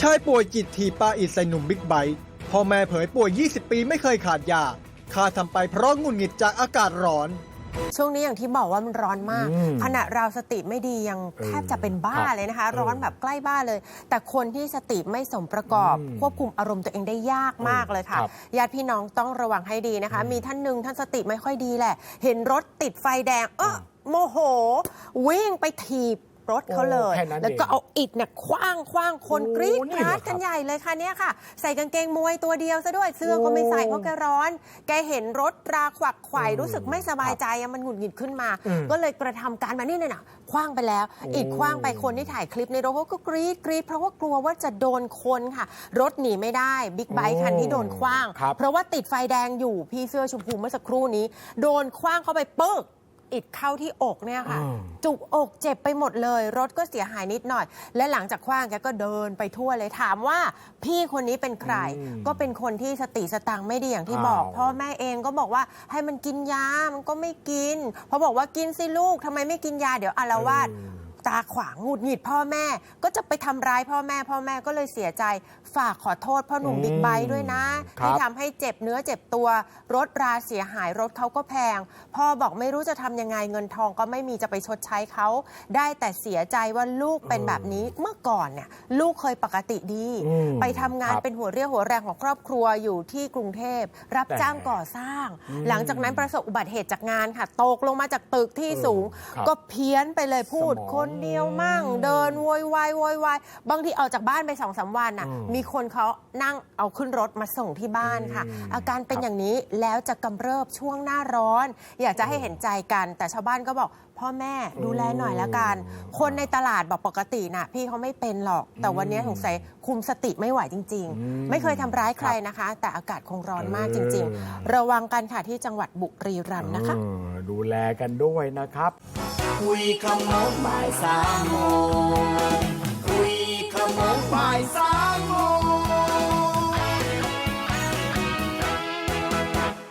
ชายป่วยจิตทีปาอิดใส่หนุ่มบิ๊กไบค์พ่อแม่เผยป่วย 20 ปีไม่เคยขาดยาข้าทำไปเพราะหงุดหงิดจากอากาศร้อน ช่วงนี้อย่างที่บอกว่ามันร้อนมาก อืมขณะเราสติไม่ดียังเออแทบจะเป็นบ้าครับเลยนะคะเออร้อนแบบใกล้บ้าเลย แต่คนที่สติไม่สมประกอบ อืมควบคุมอารมณ์ตัวเองได้ยากมากเลยค่ะครับญาติพี่น้องต้องระวังให้ดีนะคะ มีท่านหนึ่งท่านสติไม่ค่อยดีแหละ เห็นรถติดไฟแดง เออโมโห วิ่งไปถีบ รถเขาเลย โอ้แค่นั้นแล้วก็เองเอาอิฐเนี่ยคว้างคว้างคนโอ้กรี๊ดนี่กเหรอราดคกัรันบใหญ่เลยค่ะเนี่ยค่ะ ใส่กางเกงมวยตัวเดียวซะด้วยเสื้อก็ไม่ใส่เพราะแกร้อน แกเห็นรถราขวักไขว่อืมรู้สึกไม่สบายใจอะมันหงุดหงิดขึ้นมา อืมก็เลยกระทำการมานี่เลยนะคว้างไปแล้ว โอ้อีกคว้างไปคนที่ถ่ายคลิปในรถเขาก็กรี๊ดกรี๊ดเพราะว่ากลัวว่าจะโดนคนค่ะ รถหนีไม่ได้บิ๊กไบค์คันที่โดนคว้าง ครับ เพราะว่าติดไฟแดงอยู่พี่เสื้อชมพูเมื่อสักครู่นี้ โดนคว้างเข้าไปปึ๊ก อิดเข้าที่อกเนี่ยค่ะอืมจุกอกเจ็บไปหมดเลย รถก็เสียหายนิดหน่อย และหลังจากคว้างแกก็เดินไปทั่วเลยถามว่า พี่คนนี้เป็นใครอืมก็เป็นคนที่สติสตังค์ไม่ดีอย่างที่อ้าวบอก พ่อแม่เองก็บอกว่าให้มันกินยามันก็ไม่กินพอบอกว่ากินสิลูกทำไมไม่กินยาเดี๋ยวอาละวาดอืม ตาขวางหงุดหงิดพ่อแม่ ก็จะไปทำร้ายพ่อแม่พ่อแม่ก็เลยเสียใจฝากขอโทษพ่อหนุ่มอืมบิ๊กไบค์ด้วยนะ ครับที่ทำให้เจ็บเนื้อเจ็บตัว รถราเสียหายรถเขาก็แพง พ่อบอกไม่รู้จะทำยังไงเงินทองก็ไม่มีจะไปชดใช้เขาได้แต่เสียใจว่าลูกเป็นแบบนี้เมื่อก่อนเนี่ยลูกเคยปกติดี อืมไปทำงานครับ เป็นหัวเรี่ยวหัวแรงของครอบครัวอยู่ที่กรุงเทพรับแต่ จ้างก่อสร้างอืมหลังจากนั้นประสบอุบัติเหตุจากงานค่ะตกลงมาจากตึกที่เออสูง ครับก็เพี้ยนไปเลยพูดสมอง คนเดียวมั่ง เดินโวยวายโวยวายบางทีออกจากบ้านไปสองสามวันน่ะ อืมมีคนเขานั่งเอาขึ้นรถมาส่งที่บ้านค่ะ อืมอาการเป็นครับ อย่างนี้แล้วจะกำเริบช่วงหน้าร้อน อยากจะให้เห็นใจกัน แต่ชาวบ้านก็บอก พ่อแม่ดูแลหน่อยละกัน คนในตลาดบอกปกติน่ะ พี่เขาไม่เป็นหรอก แต่วันนี้สงสัยคุมสติไม่ไหวจริง อืมๆ ไม่เคยทำร้ายใครนะคะ แต่อากาศคงร้อนมากจริง เออ ๆ ระวังกันค่ะที่จังหวัดบุรีรัมย์นะคะ เออดูแลกันด้วยนะครับ คุยคำโน้นบ่ายสามโมง